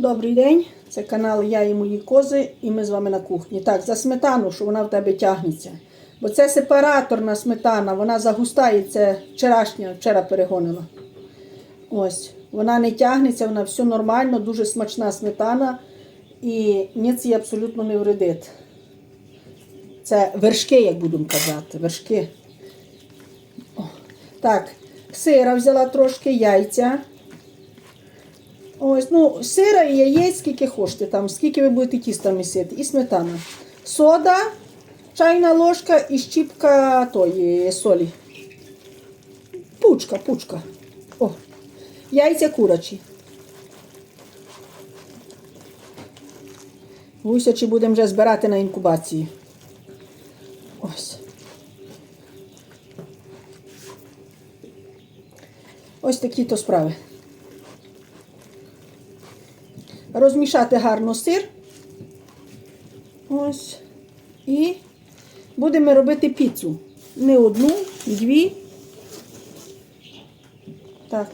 Добрий день, це канал Я і мої кози, і ми з вами на кухні. Так, за сметану, що вона в тебе тягнеться. Бо це сепараторна сметана, вона загустає, це вчорашня, вчора перегонила. Ось, вона не тягнеться, вона все нормально, дуже смачна сметана. І ніц їй абсолютно не вредить. Це вершки, як будемо казати, вершки. О, Так, сира взяла трошки, яйця. Ось, ну, сира і яєць, скільки хочете, там, скільки ви будете тіста місити, і сметана. Сода, чайна ложка і щіпка тої солі. Пучка, пучка. О, яйця курачі. Гусячі будемо вже збирати на інкубації. Ось. Ось такі то справи. Розмішати гарно сир. Ось. І будемо робити піцу. Не одну, дві. Так.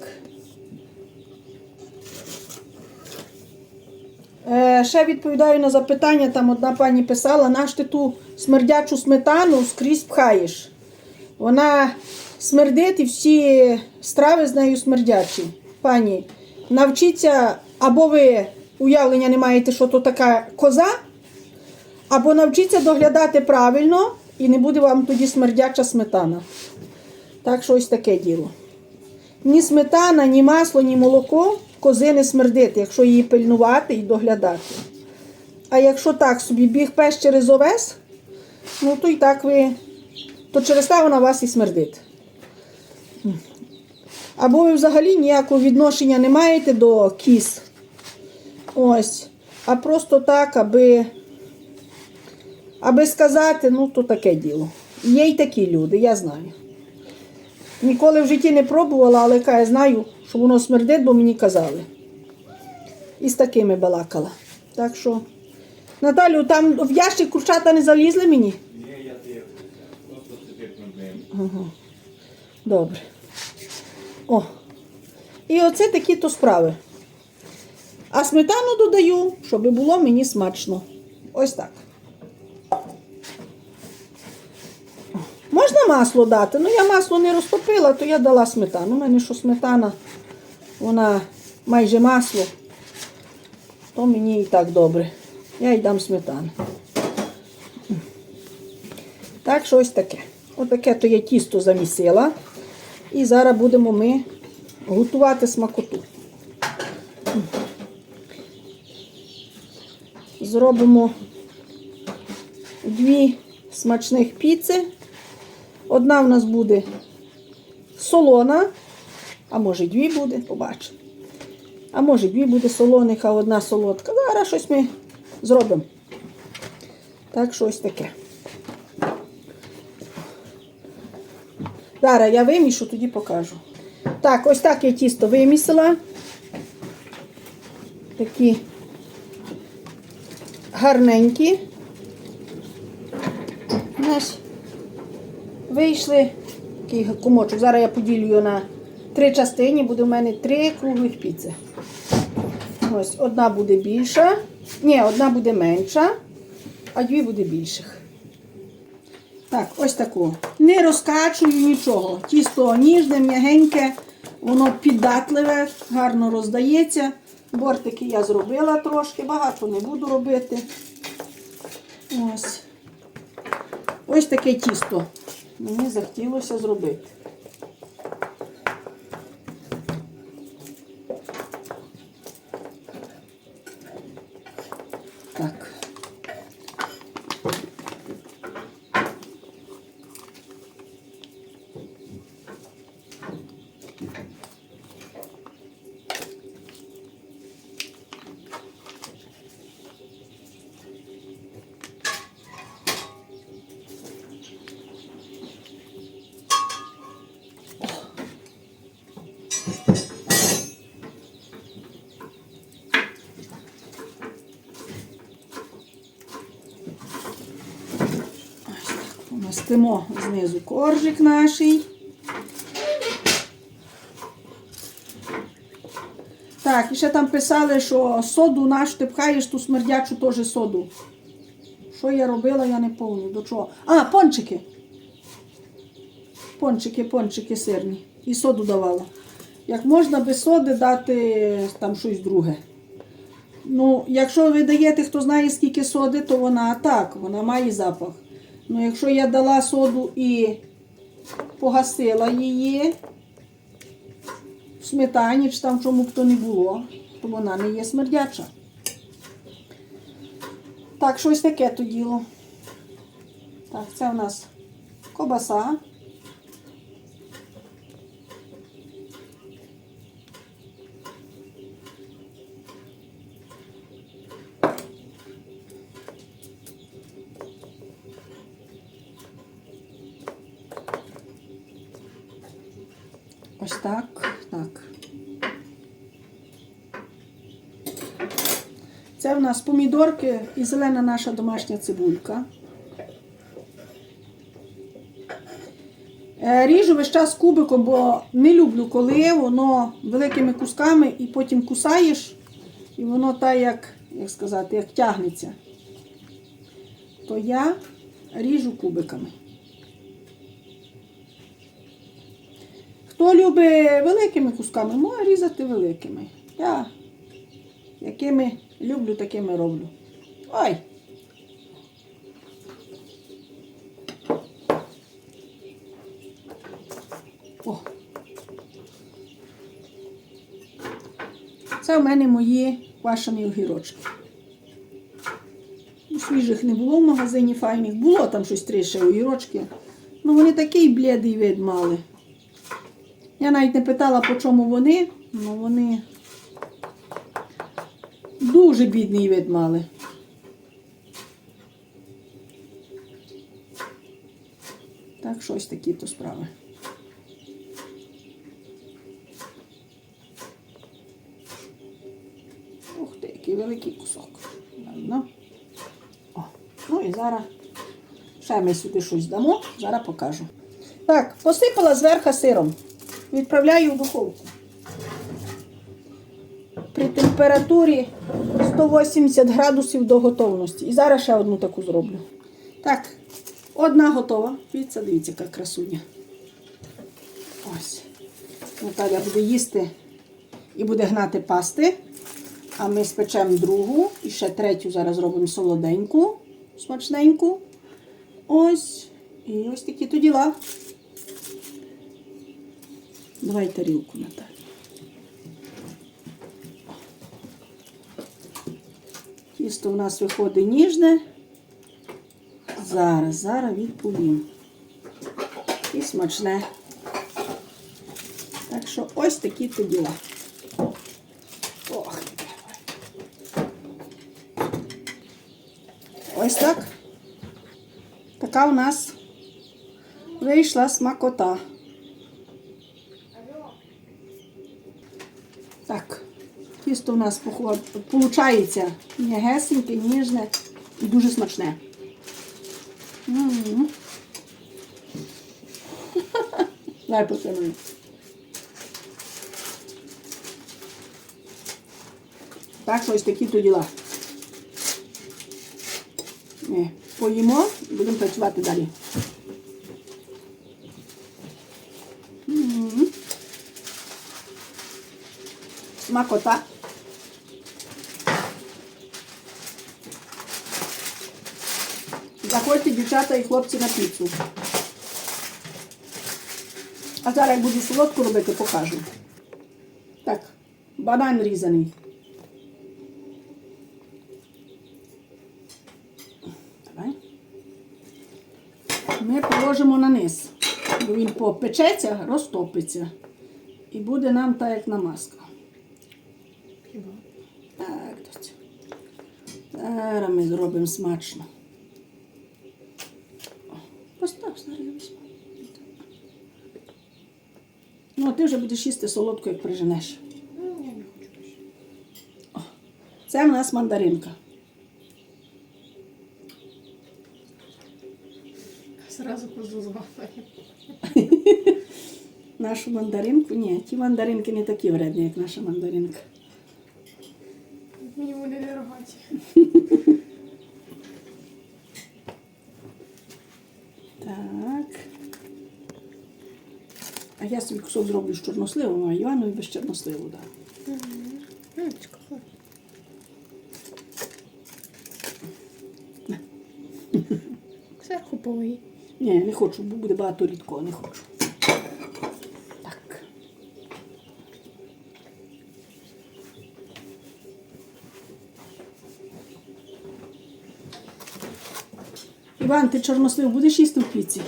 Е, ще відповідаю на запитання, там одна пані писала, наш ти ту смердячу сметану скрізь пхаєш. Вона смердить і всі страви з нею смердячі. Пані, навчіться, або ви уявлення не маєте, що то така коза, або навчіться доглядати правильно і не буде вам тоді смердяча сметана. Так що ось таке діло. Ні сметана, ні масло, ні молоко кози не смердить, якщо її пильнувати і доглядати. А якщо так собі біг пес через овес, ну то і так ви, то через те вона вас і смердить. Або ви взагалі ніякого відношення не маєте до кіз. Ось. А просто так, аби, аби сказати, ну то таке діло. Є й такі люди, я знаю. Ніколи в житті не пробувала, але я знаю, що воно смердить, бо мені казали. І з такими балакала. Так що, Наталю, там в ящик курчата не залізли мені? Ні, я просто тепер. Добре. О. І оце такі то справи. А сметану додаю, щоб було мені смачно. Ось так. Можна масло дати? Ну, я масло не розтопила, то я дала сметану. У мене що сметана, вона майже масло, то мені і так добре. Я й дам сметану. Так що ось таке. Отаке то я тісто замісила. І зараз будемо ми готувати смакоту. Зробимо дві смачних піци. Одна в нас буде солона, а може дві буде, побачимо. А може дві буде солоних, а одна солодка. Зараз щось ми зробимо. Так що ось таке. Зараз я вимішу, тоді покажу. Так, ось так я тісто вимісила. Такі гарненькі. Ось. Вийшли такий кумочок. Зараз я поділю його на три частини, буде в мене три круглих піци. Ось одна буде більша. Ні, одна буде менша, а дві буде більших. Так, ось таку. Не розкачую нічого. Тісто ніжне, м'ягеньке, воно піддатливе, гарно роздається. Бортики я зробила трошки, багато не буду робити. Ось. Ось таке тісто. Мені захотілося зробити. Так. Мастимо знизу коржик наш. Так, і ще там писали, що соду наш ти пхаєш ту смердячу теж соду. Що я робила, я не пам'ятаю. До чого. А, пончики. Пончики, пончики сирні. І соду давала. Як можна без соди дати там щось друге. Ну, якщо ви даєте, хто знає, скільки соди, то вона так, вона має запах. Ну, якщо я дала соду і погасила її в сметані чи там чому б то не було, то вона не є смердяча. Так, щось таке то діло. Так, це у нас кобаса. Ось так, так. Це в нас помідорки і зелена наша домашня цибулька. Е, Ріжу весь час кубиком, бо не люблю, коли воно великими кусками і потім кусаєш, і воно так, як, як сказати, як тягнеться. То я ріжу кубиками. Хто любить великими кусками, може різати великими. Я якими люблю, такими роблю. Ой! О! Це в мене мої квашені огірочки. Ну, Свіжих не було в магазині файних. Було там щось три ще огірочки. Ну вони такий блідий вид мали. Я навіть не питала, по чому вони, але вони дуже бідний вид мали. Так, щось такі то справи. Ух ти, який великий кусок. Ладно. О, ну і зараз ще ми сюди щось дамо, зараз покажу. Так, посипала зверху сиром. Відправляю в духовку. При температурі 180 градусів до готовності. І зараз ще одну таку зроблю. Так, одна готова. Дивіться, дивіться, яка красуня. Ось. Наталя буде їсти і буде гнати пасти. А ми спечемо другу. І ще третю зараз зробимо солоденьку, смачненьку. Ось. І ось такі то діла. Давай тарілку, Наталя. Тісто у нас виходить ніжне. Зараз, зараз відповім. І смачне. Так що ось такі то діла. Ох. Ось так. Така у нас вийшла смакота. Так, тісто у нас виходить м'ягесеньке, ніжне і дуже смачне. М. Дай потримаю. Так, ось такі то діла. Ми поїмо будемо працювати далі. М. Смакота. Заходьте, дівчата і хлопці, на піцу. А зараз як буду солодку робити, покажу. Так, банан різаний. Давай. Ми положимо на низ, бо він попечеться, розтопиться. І буде нам так, як намазка. Так. Зараз ми зробимо смачно. Постав, зараз. Ну, а ти вже будеш їсти солодко, як приженеш. О, Це в нас мандаринка. Сразу позузвала. Нашу мандаринку? Ні, ті мандаринки не такі вредні, як наша мандаринка. Мені вони не хаті. Так. А я собі кусок зроблю з чорносливом, а Іванові без чорносливу так. Цікаво. Зверху. Ні, не хочу, бо буде багато рідкого, не хочу. Іван, ти чорнослив будеш їсти в піці?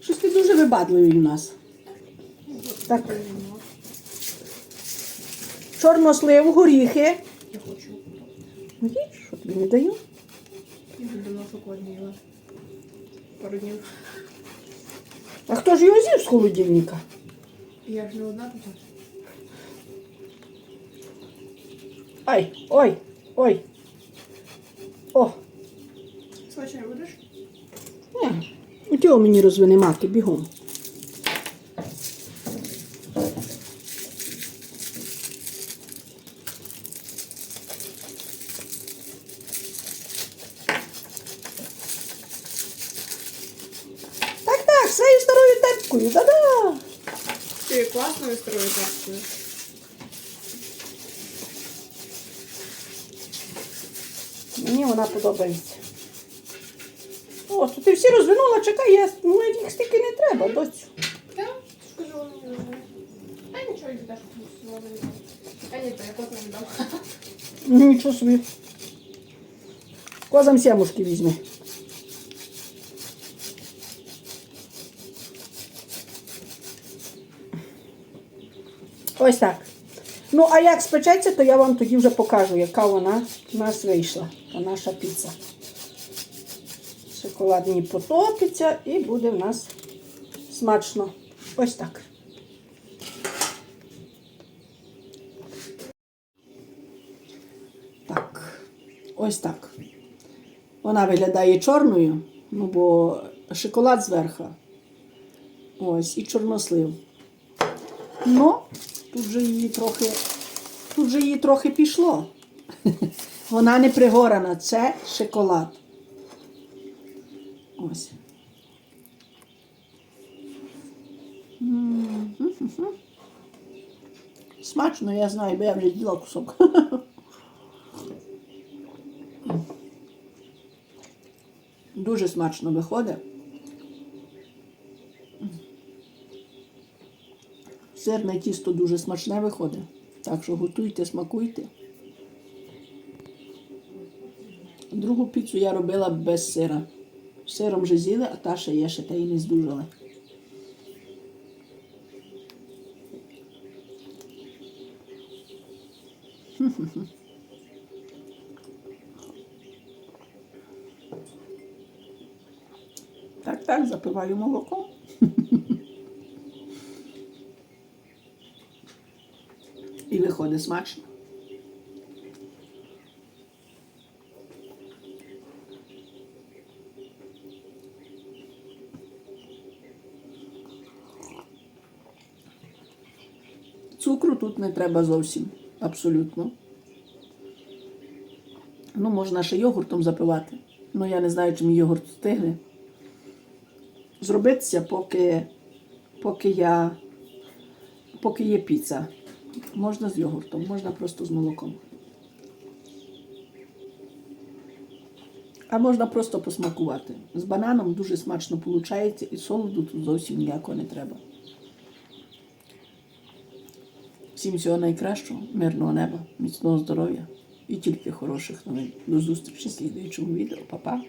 Щось ти дуже вибадливий у нас. Так. Чорнослив, горіхи. Я хочу. Ну, що тобі не даю? Я вже давно шоколад не. Пару днів. А хто ж його з'їв з холодильника? Я ж не одна тут. Ай, ой, ой. О, Свачай будеш? ні. У цього мені розвини мати бігом. Так, так, своєю старою тепкою, да-да. Ти класно вистроїв акцію. Мені вона подобається. О, ти всі розвинула, чекай, я, ну, їх стільки не треба, доцю. Так? Скажи, вона не знає. А нічого, їх не А ні, то я кот не дам. Ну, нічого собі. Козам сямушки візьми. Ось так. Ну, а як спечеться, то я вам тоді вже покажу, яка вона в нас вийшла. Та наша піца. Шоколад в потопиться і буде в нас смачно. Ось так. Так, ось так. Вона виглядає чорною, ну бо шоколад зверху. Ось, і чорнослив. Ну, тут же її трохи, тут же її трохи пішло. Вона не пригорана, це шоколад. Ось. Смачно, я знаю, бо я вже їла кусок. Дуже смачно виходить. Сирне тісто дуже смачне виходить. Так що готуйте, смакуйте. Другу піцу я робила без сира. Сиром вже з'їли, а та ще є, ще та і не здужали. Так, так, запиваю молоком. І виходить смачно. Цукру тут не треба зовсім, абсолютно. Ну, можна ще йогуртом запивати. Ну, я не знаю, чи мій йогурт встигне зробитися, поки, поки я поки є піца. Можна з йогуртом, можна просто з молоком. А можна просто посмакувати. З бананом дуже смачно виходить і солоду тут зовсім ніякого не треба. Всім всього найкращого, мирного неба, міцного здоров'я і тільки хороших новин. До зустрічі в слідуючому відео. Па-па!